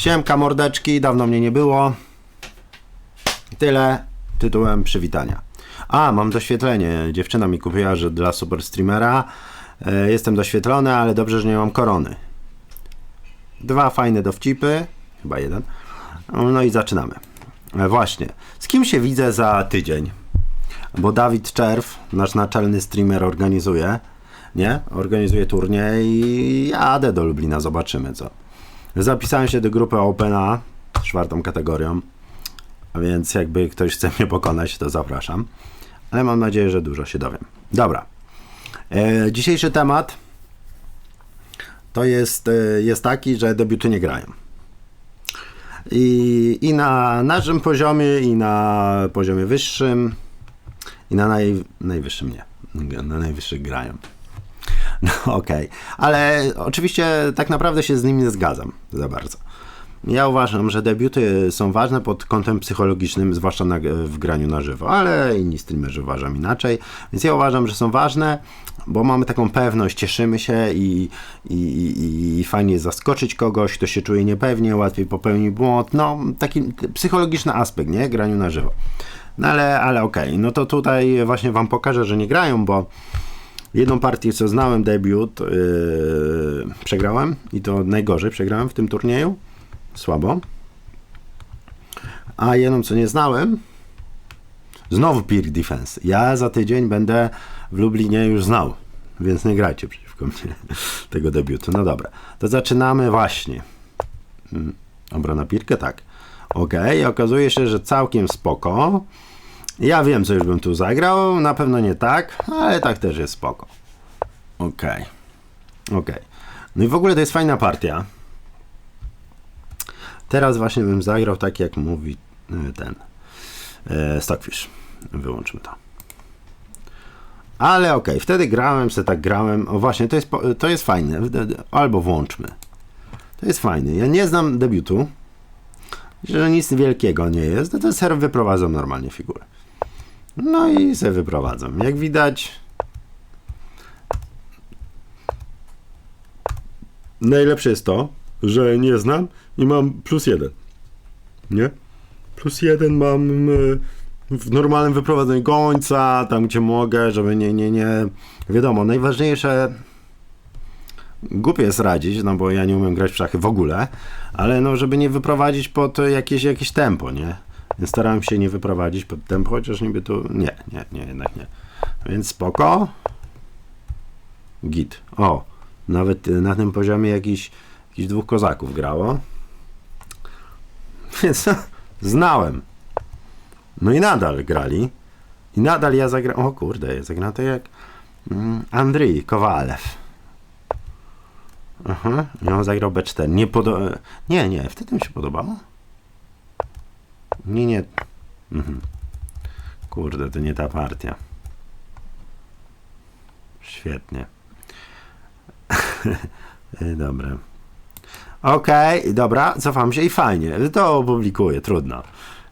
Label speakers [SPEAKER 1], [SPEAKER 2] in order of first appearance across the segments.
[SPEAKER 1] Siemka mordeczki, dawno mnie nie było. Tyle tytułem przywitania. A, mam doświetlenie. Dziewczyna mi kupiła, że dla super streamera e, jestem doświetlony, ale dobrze, że nie mam korony. Dwa fajne dowcipy, chyba jeden. No i zaczynamy. E, właśnie. Z kim się widzę za tydzień? Bo Dawid Czerw, nasz naczelny streamer, organizuje. Nie? Organizuje turniej i jadę do Lublina, zobaczymy co. Zapisałem się do grupy Opena czwartą kategorią, więc jakby ktoś chce mnie pokonać, to zapraszam. Ale mam nadzieję, że dużo się dowiem. Dobra. E, dzisiejszy temat to jest, e, jest taki, że debiuty nie grają. I, I na naszym poziomie, i na poziomie wyższym, i na naj, najwyższym nie. Na najwyższych grają. No okej, ale oczywiście tak naprawdę się z nimi nie zgadzam za bardzo. Ja uważam, że debiuty są ważne pod kątem psychologicznym, zwłaszcza na, w graniu na żywo, ale inni streamerzy uważam inaczej. Więc ja uważam, że są ważne, bo mamy taką pewność, cieszymy się i, i, i, i fajnie zaskoczyć kogoś, kto się czuje niepewnie, łatwiej popełni błąd. No, taki psychologiczny aspekt, nie? Graniu na żywo. No ale, ale okej, okay. no to tutaj właśnie wam pokażę, że nie grają, bo Jedną partię, co znałem, debiut, yy, przegrałem i to najgorzej przegrałem w tym turnieju. Słabo. A jedną, co nie znałem, znowu Peak Defense. Ja za tydzień będę w Lublinie już znał, więc nie grajcie przeciwko mnie tego debiutu. No dobra, to zaczynamy właśnie. Hmm, obrona Pirkę, tak. Ok, okazuje się, że całkiem spoko. Ja wiem, co już bym tu zagrał, na pewno nie tak, ale tak też jest spoko. Okej. Okay. Okay. No i w ogóle to jest fajna partia. Teraz właśnie bym zagrał tak, jak mówi e, ten e, Stockfish. Wyłączmy to. Ale okej, okay. wtedy grałem, sobie tak grałem. O właśnie, to jest, to jest fajne. Albo włączmy. To jest fajne. Ja nie znam debiutu. Że nic wielkiego nie jest. No to ser wyprowadzą normalnie figurę. No i se wyprowadzam. Jak widać, najlepsze jest to, że nie znam i mam plus jeden. Nie? Plus jeden mam e, w normalnym wyprowadzeniu gońca, tam gdzie mogę, żeby nie, nie, nie. Wiadomo, najważniejsze. Głupie jest radzić, no bo ja nie umiem grać w szachy w ogóle, ale no, żeby nie wyprowadzić pod jakieś, jakieś tempo, nie? Starałem się nie wyprowadzić pod tempo, chociaż niby tu... Nie, nie, nie, jednak nie. Więc spoko. Git. O, nawet na tym poziomie jakiś, jakiś dwóch kozaków grało. Więc znałem. No i nadal grali. I nadal ja zagrałem... O kurde, ja zagrałem jak mm, Andrzej Kowalew. Aha, i on zagrał B4. Nie, podo- nie, nie, wtedy mi się podobało. Nie, nie. Mhm. Kurde, to nie ta partia. Świetnie. dobra. Okej, okay, dobra, cofam się i fajnie. To opublikuję, trudno.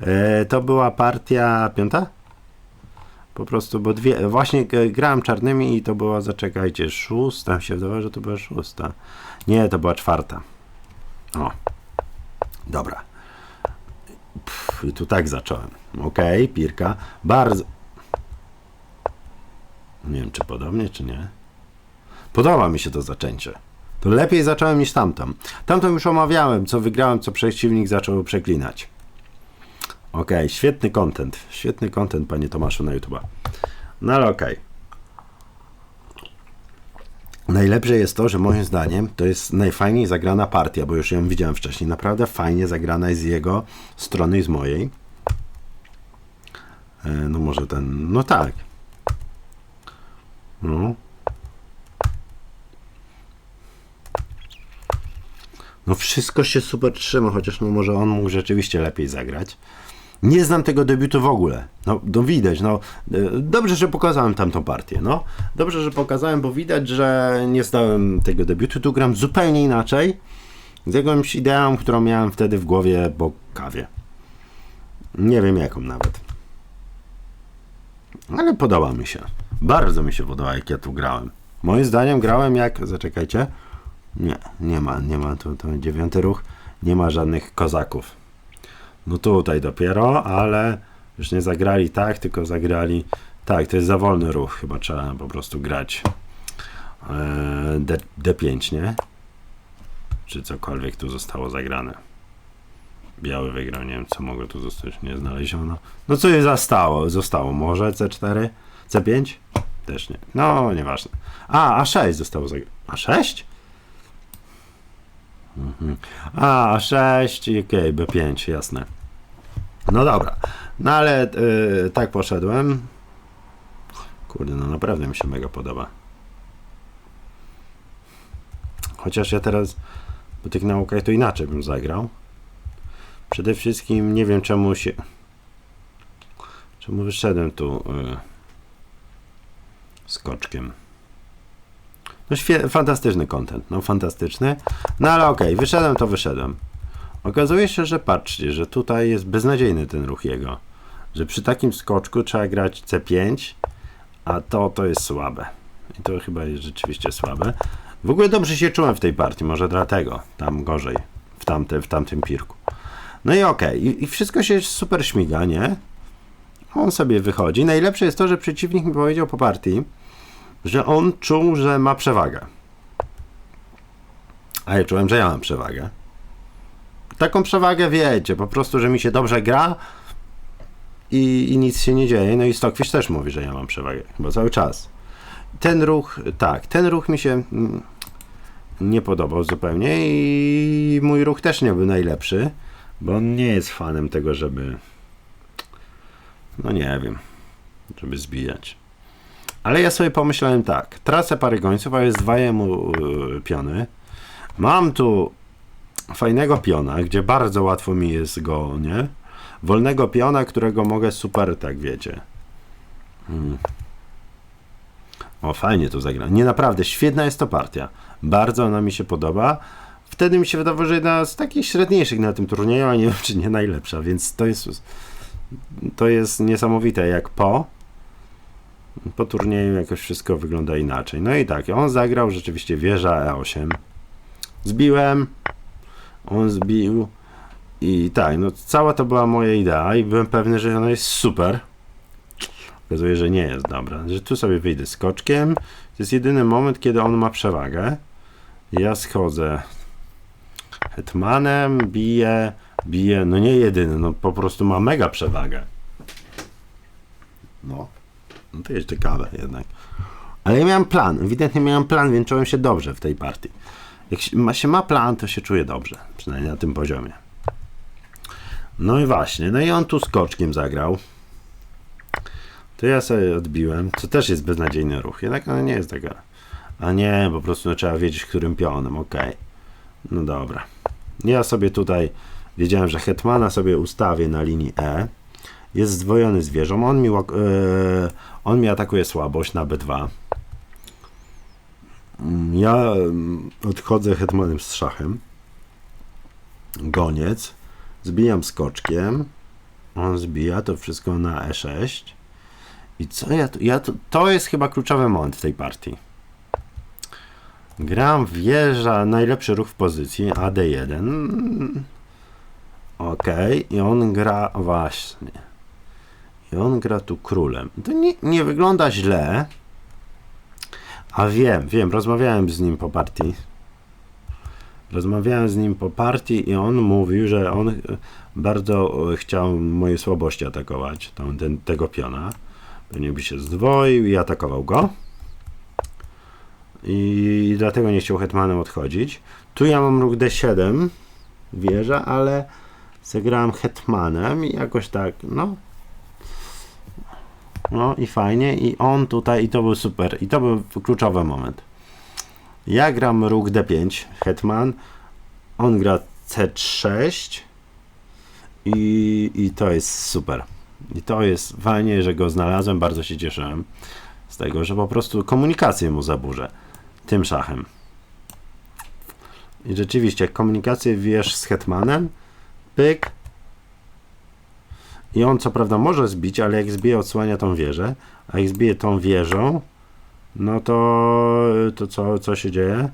[SPEAKER 1] E, to była partia piąta? Po prostu, bo dwie. Właśnie grałem czarnymi i to była, zaczekajcie, szósta. się wydawało, że to była szósta. Nie, to była czwarta. O. Dobra. Pff, I tu tak zacząłem. Ok, Pirka. Bardzo. Nie wiem, czy podobnie, czy nie. Podoba mi się to zaczęcie. To lepiej zacząłem niż tamtą. Tamtą już omawiałem, co wygrałem, co przeciwnik zaczął przeklinać. Ok, świetny content. Świetny content, panie Tomaszu, na YouTube'a. No ale okej. Okay. Najlepsze jest to, że moim zdaniem to jest najfajniej zagrana partia, bo już ją widziałem wcześniej. Naprawdę fajnie zagrana jest z jego strony i z mojej. E, no może ten, no tak. No. No wszystko się super trzyma, chociaż no może on mógł rzeczywiście lepiej zagrać. Nie znam tego debiutu w ogóle. No, no widać, no. E, dobrze, że pokazałem tamtą partię, no. Dobrze, że pokazałem, bo widać, że nie znałem tego debiutu. Tu gram zupełnie inaczej. Z jakąś ideą, którą miałem wtedy w głowie po kawie. Nie wiem jaką nawet. Ale podoba mi się. Bardzo mi się podoba, jak ja tu grałem. Moim zdaniem grałem jak... Zaczekajcie. Nie, nie ma, nie ma tu, tu dziewiąty ruch. nie ma żadnych kozaków. No tutaj dopiero, ale już nie zagrali tak, tylko zagrali tak, to jest za wolny ruch, chyba trzeba po prostu grać e, D, D5, nie? Czy cokolwiek tu zostało zagrane. Biały wygrał, nie wiem co mogło tu zostać, nie znaleziono. No co jest zostało? Zostało może C4? C5? Też nie. No, nieważne. A, A6 zostało zagrane. A6? A, A6, okej, B5, jasne. No dobra. No ale y, tak poszedłem. Kurde, no naprawdę mi się mega podoba. Chociaż ja teraz po tych naukach to inaczej bym zagrał. Przede wszystkim nie wiem czemu się. Czemu wyszedłem tu y, skoczkiem. No świe- fantastyczny content, no fantastyczny. No ale okej, wyszedłem to wyszedłem. Okazuje się, że patrzcie, że tutaj jest beznadziejny ten ruch jego. Że przy takim skoczku trzeba grać C5, a to to jest słabe. I to chyba jest rzeczywiście słabe. W ogóle dobrze się czułem w tej partii, może dlatego. Tam gorzej, w, tamte, w tamtym pirku. No i okej, I, i wszystko się super śmiga, nie? On sobie wychodzi. Najlepsze jest to, że przeciwnik mi powiedział po partii, że on czuł, że ma przewagę. A ja czułem, że ja mam przewagę. Taką przewagę wiecie, po prostu, że mi się dobrze gra i, i nic się nie dzieje. No i Stockfish też mówi, że ja mam przewagę, chyba cały czas. Ten ruch, tak, ten ruch mi się mm, nie podobał zupełnie i mój ruch też nie był najlepszy, bo on nie jest fanem tego, żeby no nie wiem, żeby zbijać. Ale ja sobie pomyślałem tak, tracę parę gońców, a jest dwa jemu yy, piony. Mam tu fajnego piona, gdzie bardzo łatwo mi jest go, nie? Wolnego piona, którego mogę super, tak wiecie. Hmm. O, fajnie to zagra. Nie naprawdę, świetna jest to partia. Bardzo ona mi się podoba. Wtedy mi się wydawało, że jedna z takich średniejszych na tym turnieju, a nie wiem, czy nie najlepsza, więc to jest to jest niesamowite, jak po po turnieju jakoś wszystko wygląda inaczej. No i tak, on zagrał rzeczywiście wieża E8. Zbiłem, on zbił i tak, no cała to była moja idea i byłem pewny, że ona jest super. Okazuje, że nie jest dobra. Że tu sobie wyjdę skoczkiem. To jest jedyny moment, kiedy on ma przewagę. Ja schodzę hetmanem, biję, biję, no nie jedyny, no po prostu ma mega przewagę. No, no to jest ciekawe jednak. Ale ja miałem plan, ewidentnie miałem plan, więc czułem się dobrze w tej partii. Jak się ma, się ma plan, to się czuje dobrze, przynajmniej na tym poziomie. No i właśnie, no i on tu skoczkiem zagrał. To ja sobie odbiłem, co też jest beznadziejny ruch, jednak ona nie jest taka. A nie, po prostu no, trzeba wiedzieć, którym pionem, okej. No dobra. Ja sobie tutaj wiedziałem, że hetmana sobie ustawię na linii E. Jest zdwojony z. On mi, e, on mi atakuje słabość na B2. Mm, Ja mm, odchodzę hetmanem z szachem. Goniec. Zbijam skoczkiem. On zbija to wszystko na E6. I co ja tu, ja tu, to jest chyba kluczowy moment w tej partii. Gram wieża, najlepszy ruch w pozycji, AD1. Ok, i on gra właśnie. I on gra tu królem. To nie, nie wygląda źle. A wiem, wiem, rozmawiałem z nim po partii. Rozmawiałem z nim po partii i on mówił, że on e, bardzo e, chciał moje słabości atakować, ten, tego piona. Pewnie by się zdwoił i atakował go. I dlatego nie chciał hetmanem odchodzić. Tu ja mam ruch D7, wieża, ale zagrałem hetmanem i jakoś tak, no. No i fajnie. I on tutaj, i to był super. I to był kluczowy moment. Ja gram ruch D5, hetman. On gra C6. I, I to jest super. I to jest fajnie, że go znalazłem. Bardzo się cieszyłem z tego, że po prostu komunikację mu zaburzę tym szachem. I rzeczywiście, komunikację wiesz z hetmanem, pyk. I on co prawda może zbić, ale jak zbije, odsłania tą wieżę. A jak zbije tą wieżą, no to, to co, co się dzieje?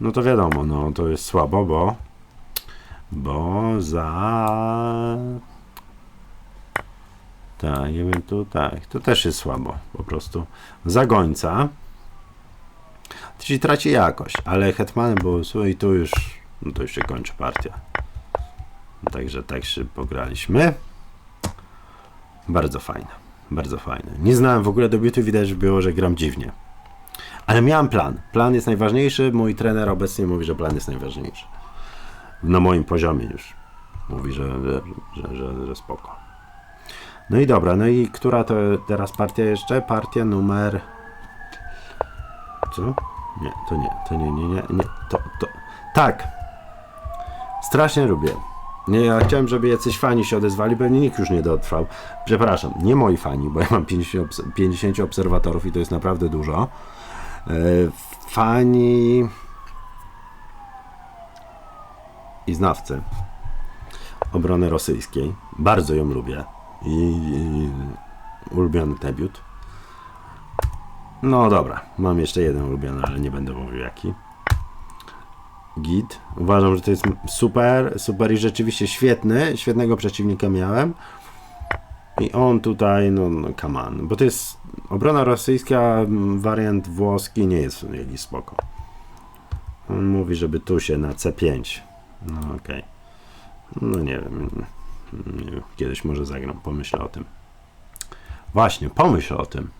[SPEAKER 1] No to wiadomo, no to jest słabo, bo bo za... Tak, nie wiem, tu tak, to też jest słabo, po prostu. Za gońca, czyli traci jakość, ale hetmanem było słuchaj, tu już, no to już się kończy partia. Także tak się pograliśmy. Bardzo fajne, bardzo fajne. Nie znałem w ogóle debiutu, widać było, że gram dziwnie. Ale miałem plan. Plan jest najważniejszy. Mój trener obecnie mówi, że plan jest najważniejszy. Na moim poziomie już. Mówi, że, że, że, że, spoko. No i dobra, no i która to teraz partia jeszcze? Partia numer... Co? Nie, to nie, to nie, nie, nie, nie, to, to... Tak! Strasznie lubię. Nie, ja chciałem, żeby jacyś fani się odezwali, pewnie nikt już nie dotrwał. Przepraszam, nie moi fani, bo ja mam 50, obs- 50 obserwatorów i to jest naprawdę dużo. E, Fani i znawcy obrony rosyjskiej. Bardzo ją lubię. I, i ulubiony debiut. No dobra, mam jeszcze jeden ulubiony, ale nie będę mówił jaki. Git. Uważam, że to jest super, super i rzeczywiście świetny. Świetnego przeciwnika miałem. I on tutaj, no, no come on, bo to jest obrona rosyjska, wariant włoski nie jest jakiś spoko. On mówi, żeby tu się na C5. No okej. No nie wiem. Nie wiem. Kiedyś może zagram, pomyślę o tym. Właśnie, pomyśl o tym.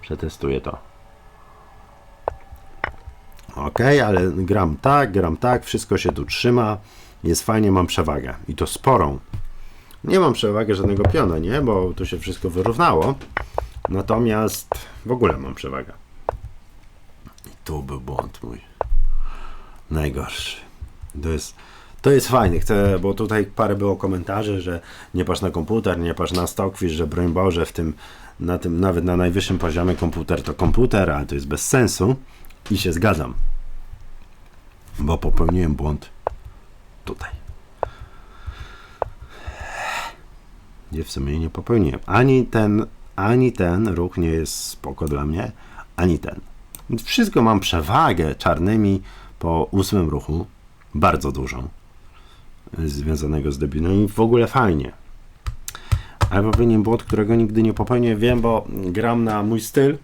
[SPEAKER 1] Przetestuję to. Okej, ale gram tak, gram tak, wszystko się tu trzyma. Jest fajnie, mam przewagę. I to sporą. Nie mam przewagi żadnego piona, nie? Bo tu się wszystko wyrównało. Natomiast w ogóle mam przewagę. I tu był błąd mój. Najgorszy. To jest, to jest fajne, chcę, bo tutaj parę było komentarzy, że nie patrz na komputer, nie patrz na Stockfish, że broń Boże w tym, na tym, nawet na najwyższym poziomie komputer to komputer, ale to jest bez sensu. I się zgadzam. Bo popełniłem błąd tutaj. gdzie w sumie nie popełniłem. Ani ten, ani ten ruch nie jest spoko dla mnie, ani ten. Wszystko mam przewagę czarnymi po ósmym ruchu, bardzo dużą, związanego z debiutem i w ogóle fajnie. Ale popełniłem błąd, którego nigdy nie popełnię. Wiem, bo gram na mój styl,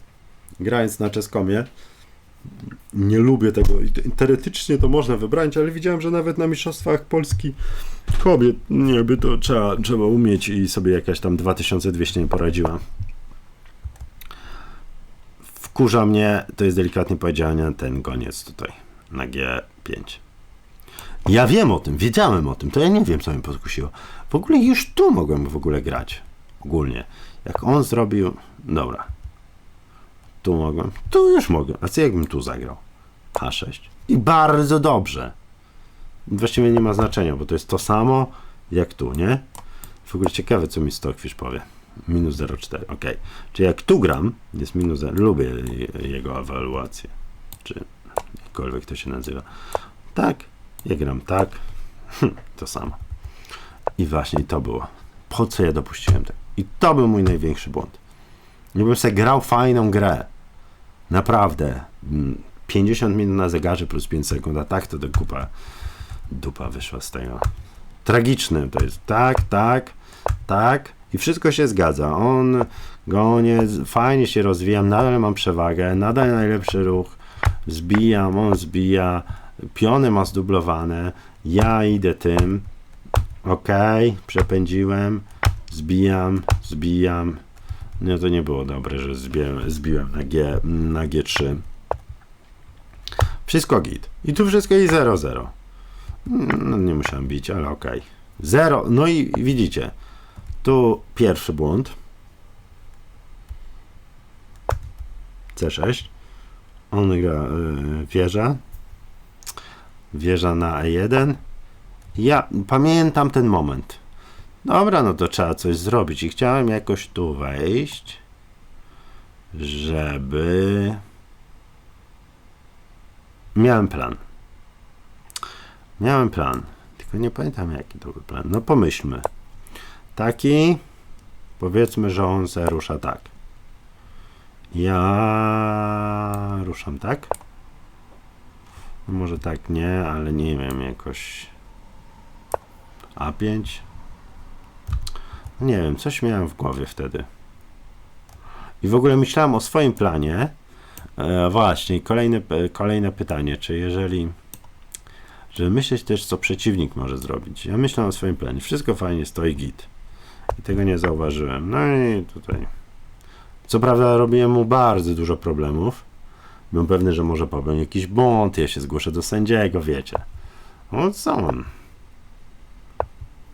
[SPEAKER 1] grając na czeskomie. Nie lubię tego. Teoretycznie to można wybrać, ale widziałem, że nawet na mistrzostwach Polski kobiet nie by to trzeba, trzeba umieć i sobie jakaś tam 2200 nie poradziła. Wkurza mnie, to jest delikatnie powiedziane, ten goniec tutaj na G5. Ja wiem o tym, wiedziałem o tym, to ja nie wiem, co mnie podkusiło. W ogóle już tu mogłem w ogóle grać. Ogólnie. Jak on zrobił... Dobra. Tu mogłem. Tu już mogę. A co jakbym tu zagrał? H6. I bardzo dobrze. Właściwie nie ma znaczenia, bo to jest to samo jak tu, nie? W ogóle ciekawe, co mi Stockfish powie. Minus 0,4, ok. Czyli jak tu gram, jest minus 0, lubię je- jego ewaluację. Czy jakkolwiek to się nazywa. Tak, ja gram tak, hm, to samo. I właśnie to było. Po co ja dopuściłem tego? I to był mój największy błąd. Bym sobie grał fajną grę. Naprawdę. Mm, 50 minut na zegarze plus 5 sekund, a tak to do kupa dupa wyszła z tego. Tragiczne to jest. Tak, tak, tak. I wszystko się zgadza. On gonie, fajnie się rozwijam, nadal mam przewagę, nadal najlepszy ruch. Zbijam, on zbija, piony ma zdublowane, ja idę tym. Ok, przepędziłem, zbijam, zbijam. No to nie było dobre, że zbiłem, zbiłem na, G, na G3. Wszystko git. I tu wszystko i 0-0. No, nie musiałem bić, ale okej. Zero. No i widzicie, tu pierwszy błąd. C6. On gra y, wieża. Wieża na E1. Ja pamiętam ten moment. Dobra, no to trzeba coś zrobić. I chciałem jakoś tu wejść, żeby. Miałem plan. Miałem plan, tylko nie pamiętam jaki to był plan. No pomyślmy. Taki, powiedzmy, że on se rusza tak. Ja ruszam tak. Może tak nie, ale nie wiem, jakoś A5. Nie wiem, coś miałem w głowie wtedy. I w ogóle myślałem o swoim planie. E, właśnie, kolejne, kolejne pytanie, czy jeżeli żeby myśleć też, co przeciwnik może zrobić. Ja myślę o swoim planie. Wszystko fajnie stoi git. I tego nie zauważyłem. No i tutaj. Co prawda robiłem mu bardzo dużo problemów. Byłem pewny, że może popełnić jakiś błąd, ja się zgłoszę do sędziego, wiecie. O co on?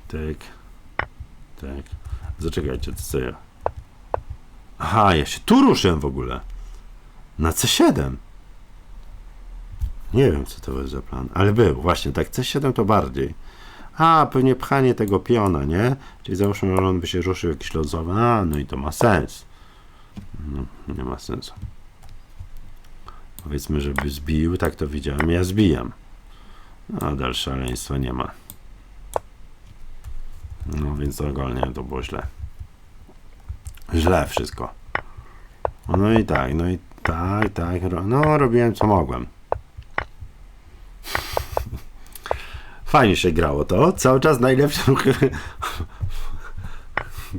[SPEAKER 1] Tak. Tak. Zaczekajcie, to co ja? Aha, ja się tu ruszyłem w ogóle. Na C7. Nie wiem, co to był za plan, ale był, właśnie, tak, C7 to bardziej. A, pewnie pchanie tego piona, nie? Czyli załóżmy, że on by się ruszył jakiś losowy, a, no i to ma sens. No, nie ma sensu. Powiedzmy, żeby zbił, tak to widziałem, ja zbijam. No, dalsze szaleństwa nie ma. No, więc ogólnie to było źle. Źle wszystko. No i tak, no i tak, tak, no robiłem co mogłem. Fajnie się grało to. Cały czas najlepsze ruchy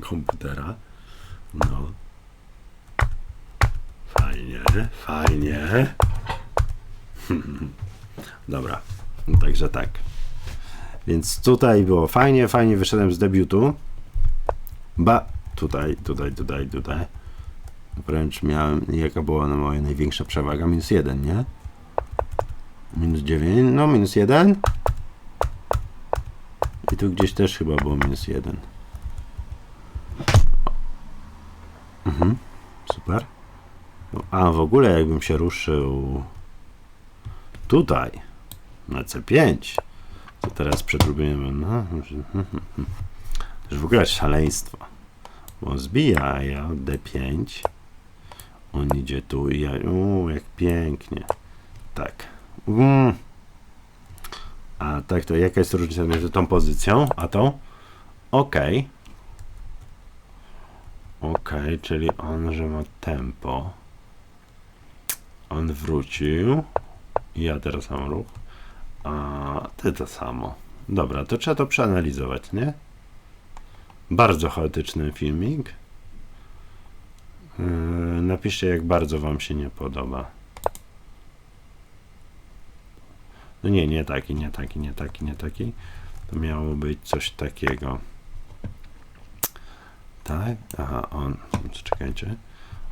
[SPEAKER 1] komputera. No. Fajnie, fajnie. Dobra, także tak. Więc tutaj było fajnie, fajnie wyszedłem z debiutu. Ba, tutaj, tutaj, tutaj, tutaj. Wręcz miałem, jaka była no, moja największa przewaga? Minus jeden, nie? Minus 9, no minus 1. I tu gdzieś też chyba było minus 1. Mhm, super. A w ogóle jakbym się ruszył tutaj, na C5, to teraz przed robieniem, no, już w ogóle szaleństwo. Bo zbija, ja D5. On idzie tu i ja, uuu, jak pięknie. Tak. Mm. A tak to jaka jest różnica między tą pozycją a tą? Ok. Ok, czyli on, że ma tempo. On wrócił. Ja teraz mam ruch. A ty to samo. Dobra, to trzeba to przeanalizować, nie? Bardzo chaotyczny filmik. Yy, napiszcie, jak bardzo Wam się nie podoba. No nie, nie taki, nie taki, nie taki, nie taki. To miało być coś takiego. Tak? Aha, on. Czekajcie.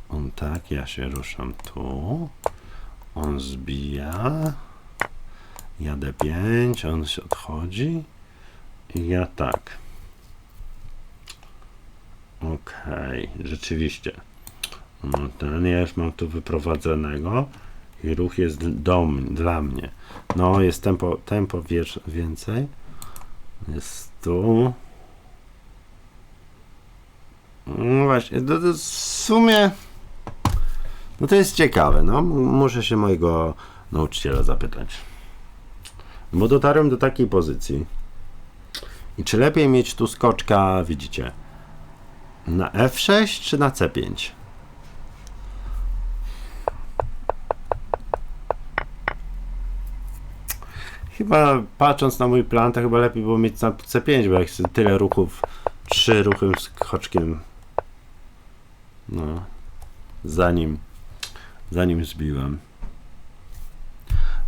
[SPEAKER 1] On tak, ja się ruszam tu. On zbija. Jadę 5, on się odchodzi. I ja tak. Okej, rzeczywiście. No, ten ja już mam tu wyprowadzonego i ruch jest do, dla mnie. No, jest tempo, tempo wiesz, więcej. Jest tu. No właśnie, to, to w sumie. No to jest ciekawe, no. Muszę się mojego nauczyciela zapytać. Bo dotarłem do takiej pozycji. I czy lepiej mieć tu skoczka, widzicie, na F6 czy na C5? Chyba patrząc na mój plan, to chyba lepiej było mieć na C5, bo jak tyle ruchów, trzy ruchy z koczkiem, no, zanim, zanim zbiłem.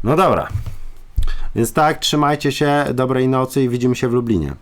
[SPEAKER 1] No dobra. Więc tak, trzymajcie się, dobrej nocy i widzimy się w Lublinie.